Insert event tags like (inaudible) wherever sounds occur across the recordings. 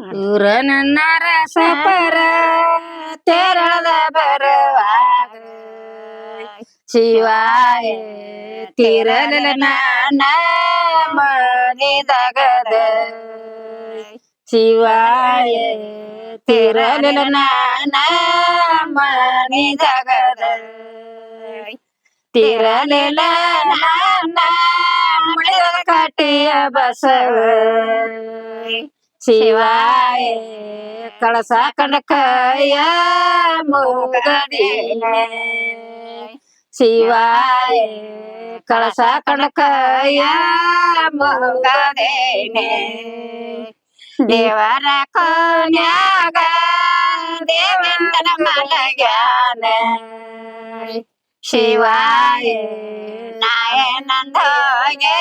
तुरन नारसं पर तिरलला परवा शिवाय तीरलेल ना ना माणि जागद शिवाय तेरलील ना ना माणि जागद तिरालीला ना मुळे ಶಿವಾಯ ಕಳಸ ಕಣಕಯ ಮೂಗಡಿನೆ ಶಿವಾಯ ಕಳಸ ಕಣಕಯ ಮೂಗಡಿನೆ ದೇವರ ಕೊನ್ಯಾಗ ದೇವೇಂದ್ರ ಮಲಗ್ಯಾನ ಶಿವಾಯ ನಾಯನಂದೋಗೆ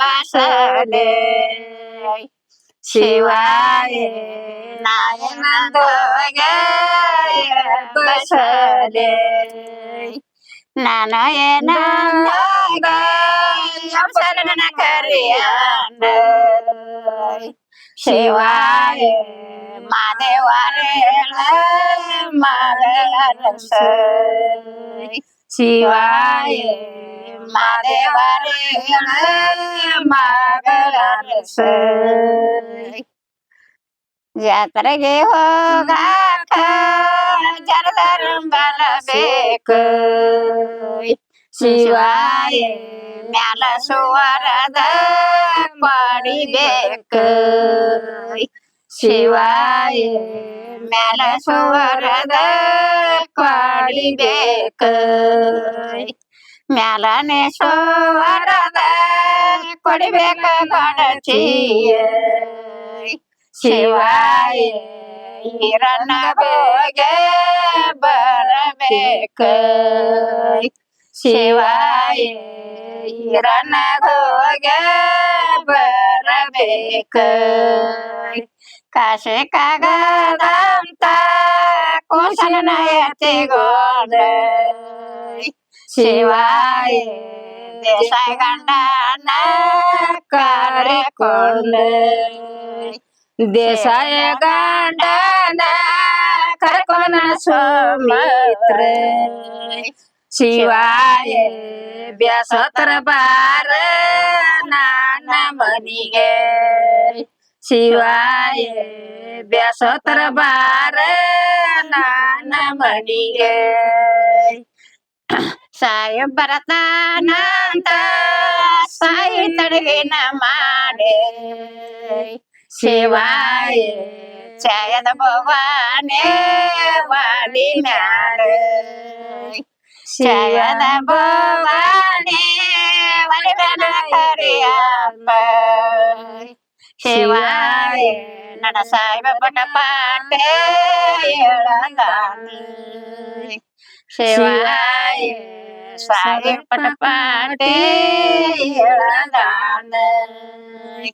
ಬಸಲೆ ಶಿವಾಯ ನಾಯನಂದೋಗೇ ನನಯನಂದಾಗ ಶರಣನ ಕರಿಯಂದ ಶಿವಾಯ ಮಾದೇವರೇಳ ಮಗಳ शिवाय महादेवारे मागलास जात्रे गे हो गाख जर धरंबाला बेक शिवाय म्याला सुवरद पडी बेक शिवाय म्याला सुवरद ಪಡಿಬೇಕ ಮ್ಯಾಲನೆ ಸೋವರದ ಕೊಡಿಬೇಕ ಗಣಚಿಯ ಶಿವಾಯ ಹಿರಣ್ಣ ಬೋಗೆ ಬರಬೇಕ ಶಿವಾಯ ಹಿರಣ್ಣ ಗೋಗೆ ಬರಬೇಕ ಕಾಶಿ ಕಾಗದ मुआ शन नहति गो डे शिवाए इशाय गनना कारेकोन ओ दिवाए गनना कारेकोन आसो मत्रे सिवाए ब्यासो तरभार siwaye biasa terbareng nana meninggal (clears throat) saya barat nanta saya nama mane siwaye saya nabawane wali nare saya nabawane wali nare karyamai Shivaye Nana Saiba Pakapate Yerandani Shivaye Saiba Pakapate Yerandani